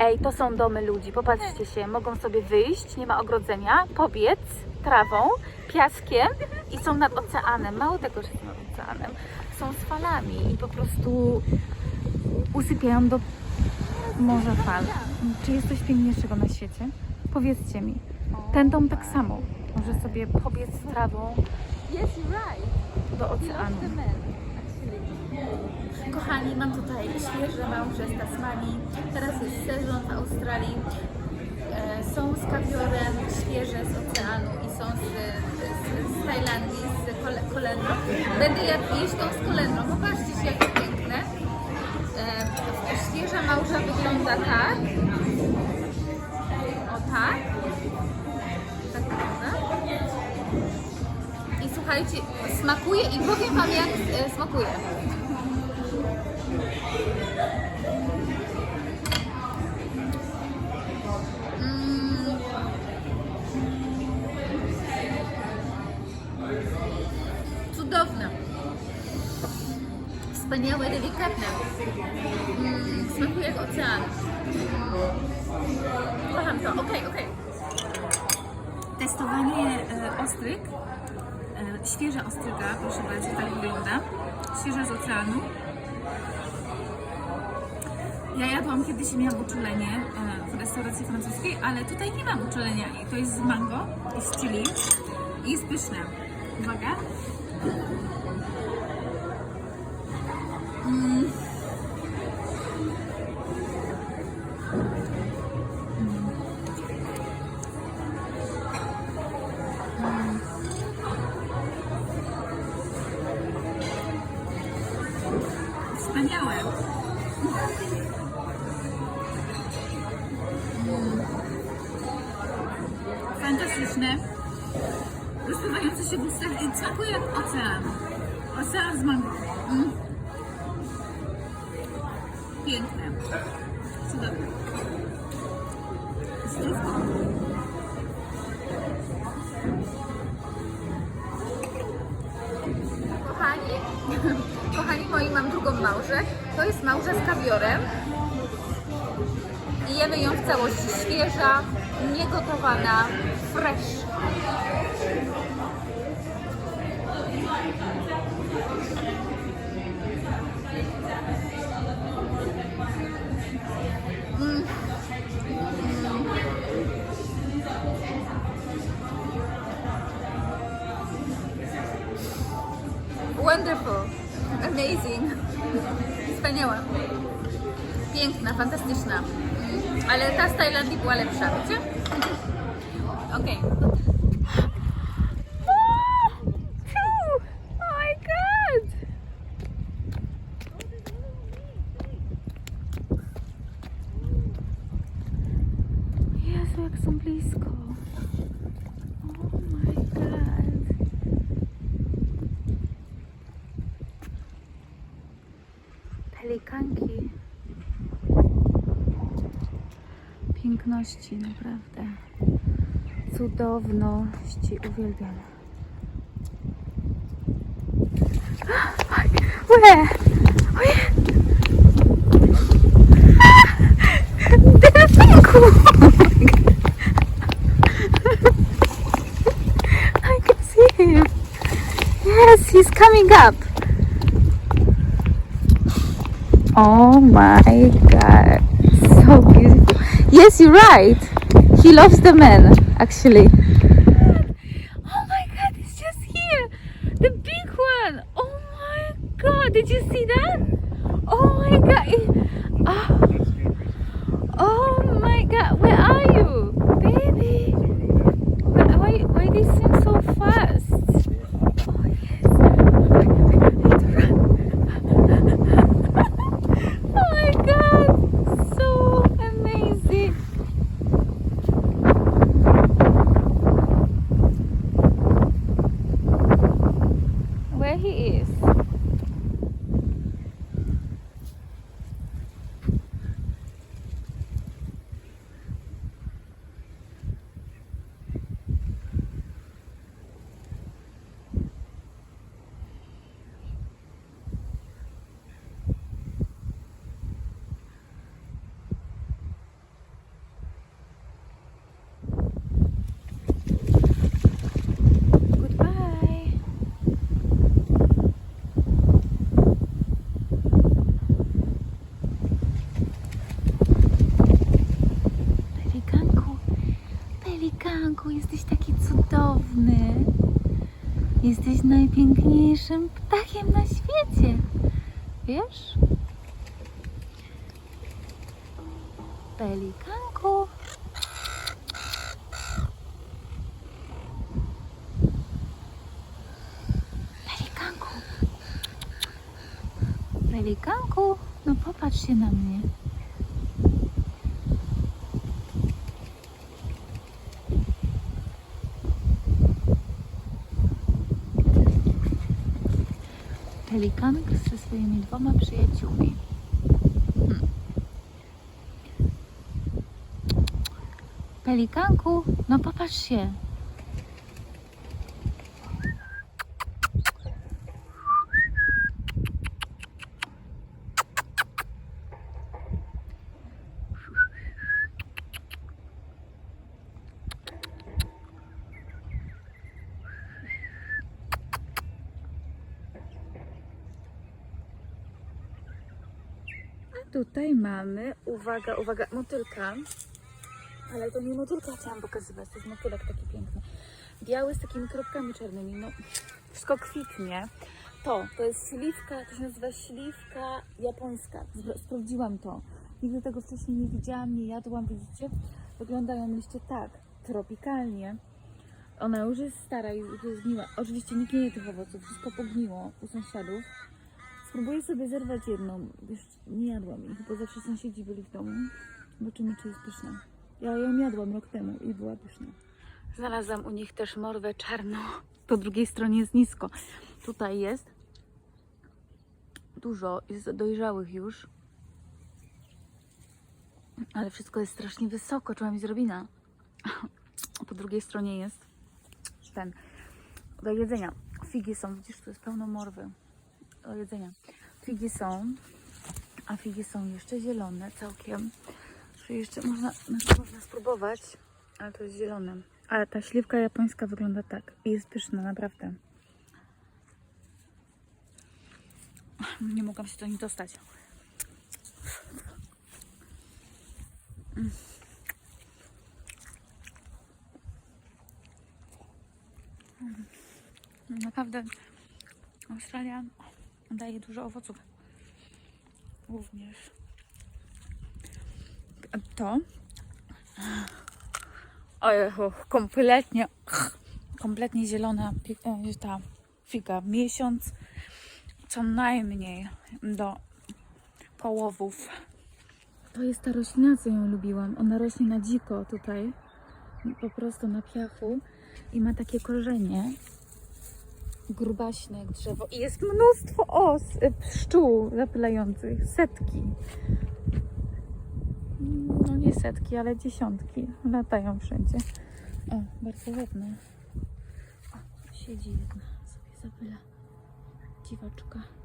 Ej, to są domy ludzi, popatrzcie się, mogą sobie wyjść, nie ma ogrodzenia, pobiec trawą, piaskiem i są nad oceanem. Mało tego, że są nad oceanem, są z falami i po prostu usypiają do morza fal. Czy jest coś piękniejszego na świecie? Powiedzcie mi. Ten dom tak samo. Może sobie pobiec trawą do oceanu. Kochani, mam tutaj świeże małże z Tasmanii. Teraz jest sezon w Australii. E, są z kawiorem świeże z oceanu i są z, z, z Tajlandii, z kole, kolendrą. Będę jeść tą z kolendrą. Popatrzcie się, jakie piękne. E, świeża małża wygląda tak. O tak. Tak. I słuchajcie, smakuje i powiem Wam jak e, smakuje. Wspaniałe, delikatne. Mm, smakuje jak ocean. Kocham to. Okej, okej. Testowanie e, ostryg. E, świeża ostryga, proszę bardzo, tak wygląda. Świeża z oceanu. Ja jadłam kiedyś i miałam uczulenie e, w restauracji francuskiej, ale tutaj nie mam uczulenia. I to jest z mango i z chili. I jest pyszne. Uwaga. Wspaniałe. Fantastyczne. Rozpływające się w ustach i smakuje jak ocean. Ocean z mango. Mm. Piękne. Cudowne. Zdrówko. Małżę. To jest małża z kawiorem. I jemy ją w całości świeża, niegotowana, fresh. Mm. Piękna, fantastyczna. Ale ta z Tajlandii była lepsza, wiecie? Okej. Oh my god! Jezu, jak są blisko. Oh my god. Pelikanki. Piękności, naprawdę. Cudowności, uwielbiam. Łe! Łe! Delfinku! I can see him. Yes, he's coming up. Oh my god. So beautiful. Yes, you're right. He loves the men, actually. Najpiękniejszym ptakiem na świecie. Wiesz? Pelikanku. Pelikanku. Pelikanku, no popatrz się na mnie. Pelikanek ze swoimi dwoma przyjaciółmi. Hmm. Pelikanku, no popatrz się. Tutaj mamy, uwaga, uwaga, motylka. Ale to nie motylka chciałam pokazywać, to jest motylek taki piękny. Biały z takimi kropkami czarnymi, no wszystko kwitnie. To, to jest śliwka, to się nazywa śliwka japońska. Spra- Sprawdziłam to. Nigdy tego wcześniej nie widziałam, nie jadłam, widzicie? Wyglądają liście tak, tropikalnie. Ona już jest stara i już jest zgniła. Oczywiście nikt nie je tych owoców, wszystko pogniło u sąsiadów. Spróbuję sobie zerwać jedną. Wiesz, nie jadłam ich, bo zawsze sąsiedzi byli w domu. Zobaczymy, czy jest pyszna. Ja ją jadłam rok temu i była pyszna. Znalazłam u nich też morwę czarną. Po drugiej stronie jest nisko. Tutaj jest dużo, jest dojrzałych już. Ale wszystko jest strasznie wysoko, czułam mi zrobina. Po drugiej stronie jest ten do jedzenia. Figi są, widzisz, tu jest pełno morwy do jedzenia. Figi są, a figi są jeszcze zielone całkiem. Czyli jeszcze można, znaczy można spróbować, ale to jest zielone. Ale ta śliwka japońska wygląda tak i jest pyszna, naprawdę. Nie mogłam się do nich dostać. Mm. Naprawdę Australia daje dużo owoców. Również. To. Ojechu, kompletnie, kompletnie zielona e, ta figa. Miesiąc co najmniej do połowów. To jest ta roślina, co ją lubiłam. Ona rośnie na dziko tutaj, po prostu na piachu i ma takie korzenie grubaśne drzewo i jest mnóstwo os, y, pszczół zapylających, setki. No nie setki, ale dziesiątki latają wszędzie. O, bardzo ładne. O, siedzi jedna sobie zapyla. Dziwaczka.